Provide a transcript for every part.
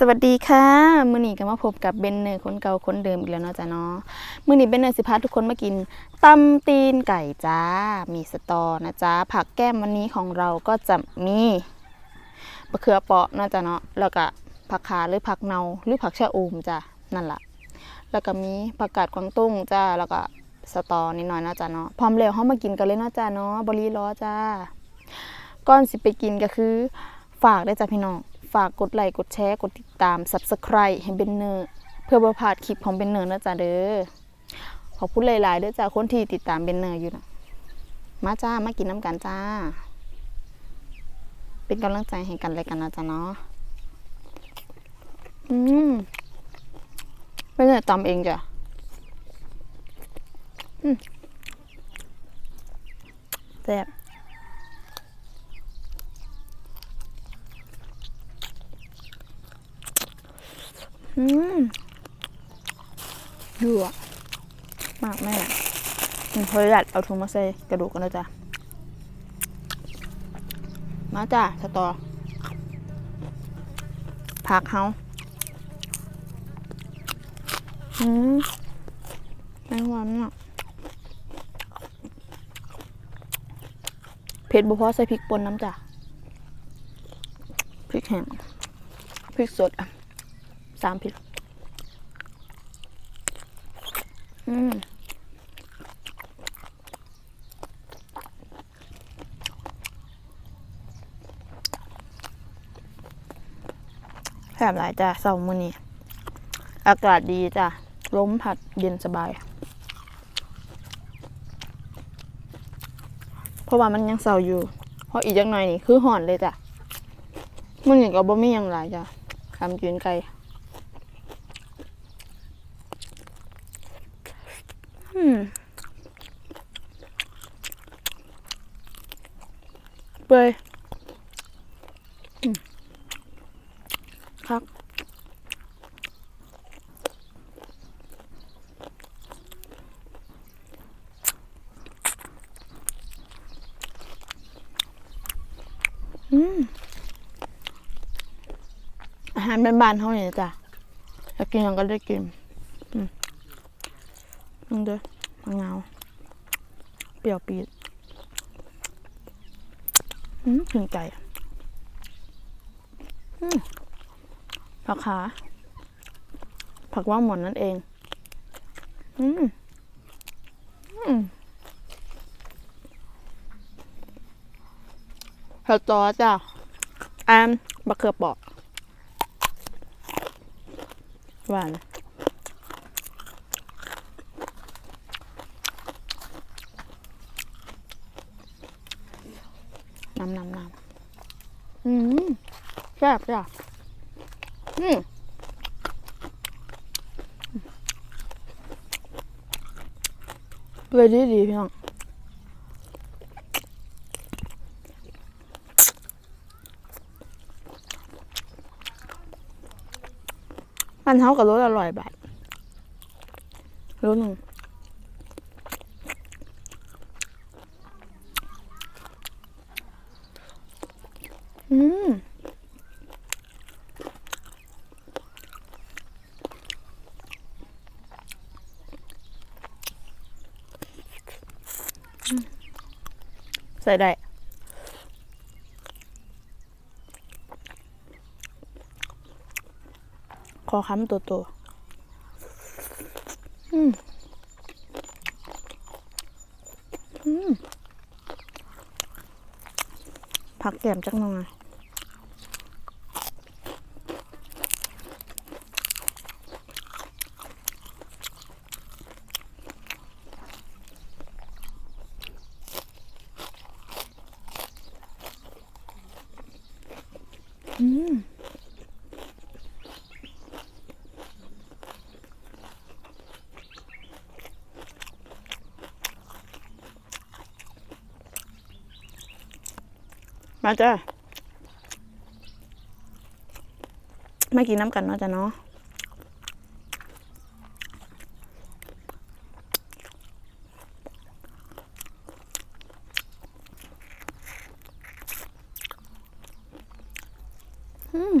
สวัสดีค่ะมื้อนี้ก็มาพบกับเบนเนอร์คนเก่าคนเดิมอีกแล้วเนาะจ้ะเนาะมื้อนี้เบนเนอร์สิพาทุกคนมากินตำตีนไก่จ้า มีสตอนะจ๊ะผักแก้มวันนี้ของเราก็จะมีมะเขือเปาะเนาะจ้ะเนาะแล้วก็ผักขาหรือผักเนาหรือผักชะอมจ้ะนั่นล่ะแล้วก็มีผักกาดกวางตุ้งจ้าแล้วก็สตอนิดหน่อยเนาะจ้ะเนาะพร้อมแล้วเฮามากินกันเลยเนาะจ้ะเนาะบ่รีรอจ้าก่อนสิไปกินก็คือ ฝากได้วยจ้ะพี่น้อง ฝากกดไลค์กดแชร์กดติดตาม Subscribe ให้เบนเนอร์เพื่อบ่พลาดคลิปของเบนเนอร์นะจ๊ะเด้อขอบคุณหลาย ๆ เด้อจ้าคนที่ติดตามเบนเนอร์อยู่นะมาจ้ามากินน้ำกันจ้า เป็นกำลังใจให้กันและกันนะจ๊ะเนาะอืมเป็นเนอร์ตำเองจ้ะอืมแซ่บ อืมยั่วมากแม่มันเคยดัดเอาถุงมาใส่กระดูกกันนะจ๊ะ มาจ้ะสตอผักเฮาอืมแมงวันอะเผ็ดบุพอใส่พริกป่นน้ำจ้ะพริกแห้งพริกสดอะ สามผิด อืมแถบหลายจ้ะเสาร์มื้อนี้ อากาศดีจ้ะลมพัดเย็นสบาย เพราะว่ามันยังเสาร์อยู่ เพราะอีกจักหน่อยนี่คือห่อนเลยจ้ะมันอย่างก็บ่มีหยังหลายจ้ะคำจืนไก่ อืม เปื่อยครับอืมอาหารบ้านๆเท่านี้จ้ะอยากกินยังก็ได้กิน นึงเด้อมะนาวเปรี้ยวปีดอืมถึงใจอะอืมผักขา ผักว่างหมอนนั่นเอง อืม อืมผักจอจ้ะแอมบักเขือเปราะหวานำน้ำน้ำอืม แซ่บจ้ะอืมเลยดีดีพี่น้องมันเท่ากับรสอร่อยแบบรสหนึ่งอืม ใส่ได้ขอคำตัวตัวอืม อืม ผักแกมจักหน่อยอืม มาจ้ะมากินน้ำกันเนาะจ้ะเนาะอืม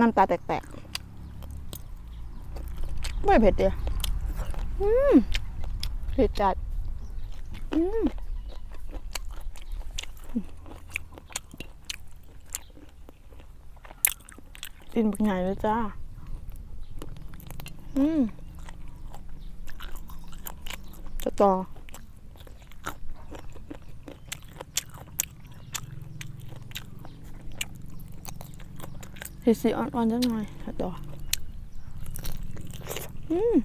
น้ำตาแตกๆไม่เผ็ดเดียวอืมเผ็ดจัด อืมกินบักใหญ่เลยจ้า อืมจะต่อ สีสีอ่อนๆจังหน่อยจะต่ออืม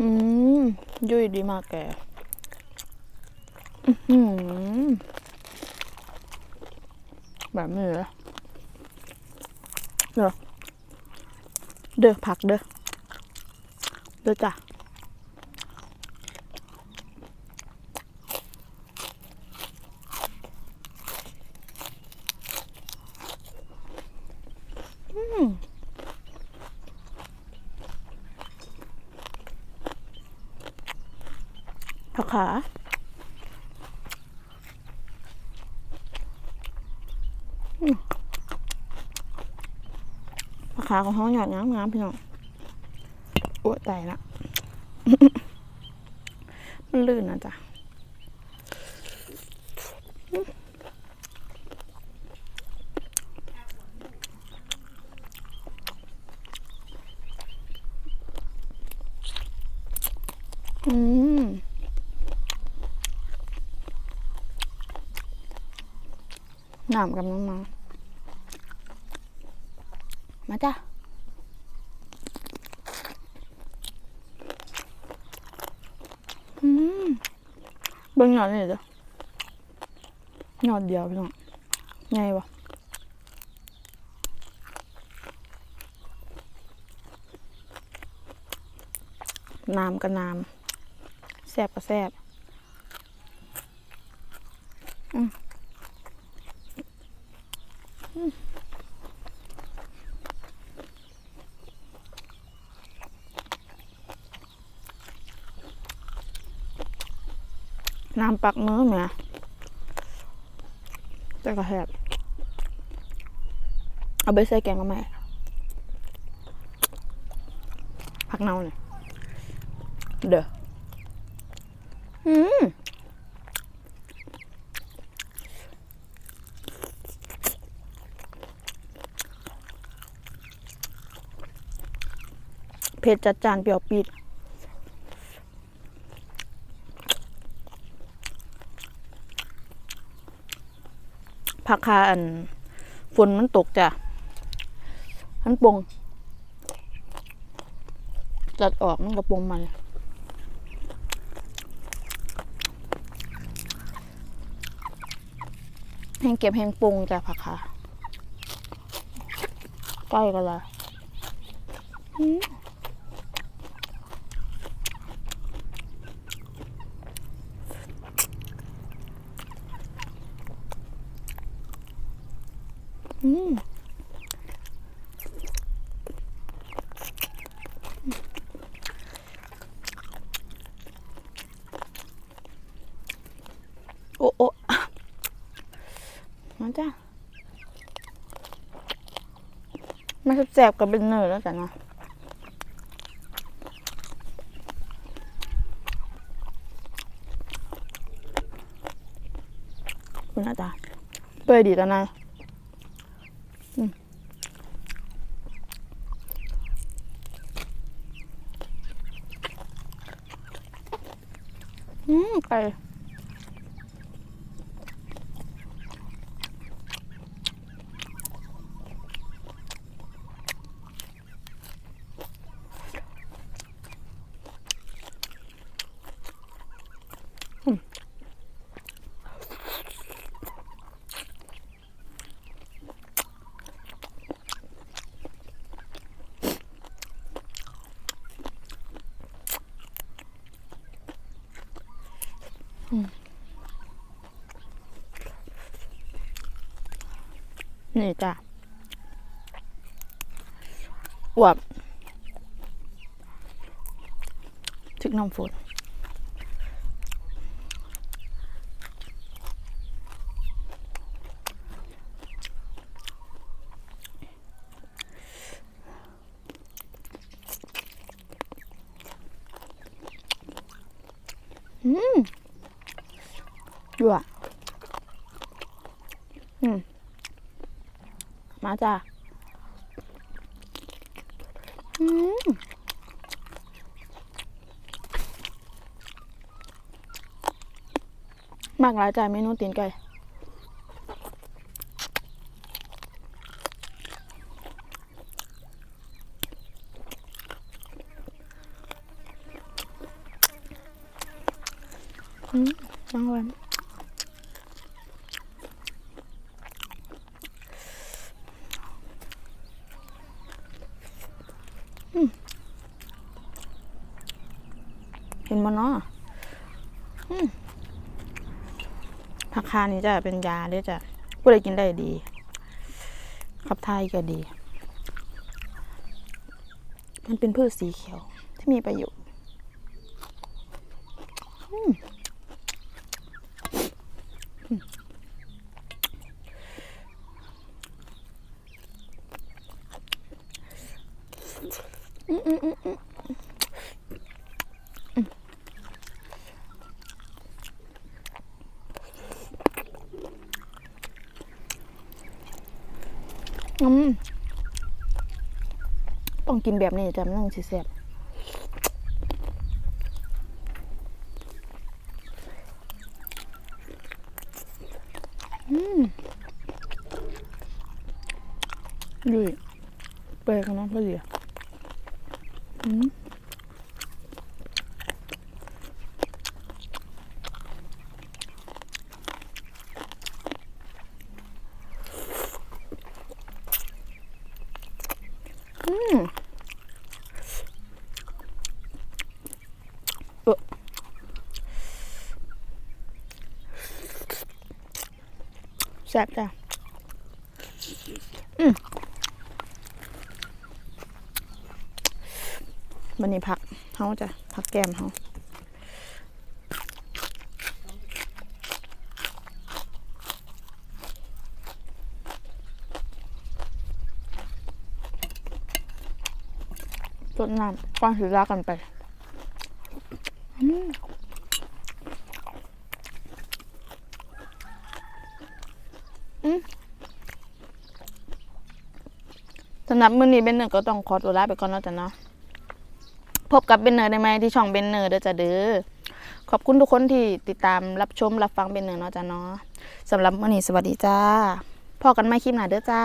อืมยุ่ยดีมากแกอื้อหือแบบนี้เหรอเด้อเด้อผักเด้อ ด้อจ้ะอืมผักขาผักขาของเขาหยอดงามงามๆพี่น้อง โอ้ยตายละมันลื่นนะจ๊ะอืมน้ำกับน้ำมันมาจ้ะ อืมเบิ่งหยอดนี่จ้ะหยอดเดียวพี่น้องไงวะน้ำกับน้ำแซ่บกับแซ่บอืม น้ำปักมือแหม่แต่ก็แซ่บเอาไปใส่แกงกับแม่ผักเน่าเนี่ยเด้ออืมเผ็ดจัดจานเปรี้ยวปีด ผักคาอันฝนมันตกจ้ะมันปงจัดออกมันกระปงมันแห้งเก็บแห้งปงจ้ะผักคาใกล้กันละ อืมโอ้โอ้มาจ้ะไม่แสบกับเป็นเนอร์แล้วจ้ะนาะคุณอาจารย์เปื่อยดีตอนนั้น อืม ไก่อืม นี่จ้ะอวบกน้ำฝนอืมยั่วอืม มาจ้ะอืมมากหลายจ่ายเมนูตีนไก่อืมจังหวะเห็น มันเนาะผักคานี่จะเป็นยาเด้อจ้ะผู้ใดกินได้ดีขับถ่ายก็ดี มันเป็นพืชสีเขียว ที่มีประโยชน์อืมอืมอืมอืม อืมต้องกินแบบนี้จ้ะมันต้องสิแซ่บอืมดีเปรย์กันาดพอดีอะอืม แซ่บจ้ะอืมวันนี้ผักเฮาจะผักแก้มเฮาสดน้ำก่อนสิลากันไป อืม สำหรับมื้อนี้เบนเนอร์ก็ต้องขอตัวลาไปก่อนแล้วจ้ะเนาะพบกับเบนเนอร์ได้ไหมที่ช่องเบนเนอร์เด้อจ้ะเด้อขอบคุณทุกคนที่ติดตามรับชมรับฟังเบนเนอร์เนาะจ้ะเนาะสำหรับมื้อนี้สวัสดีจ้าพอกันใหม่คลิปหน้าเด้อจ้า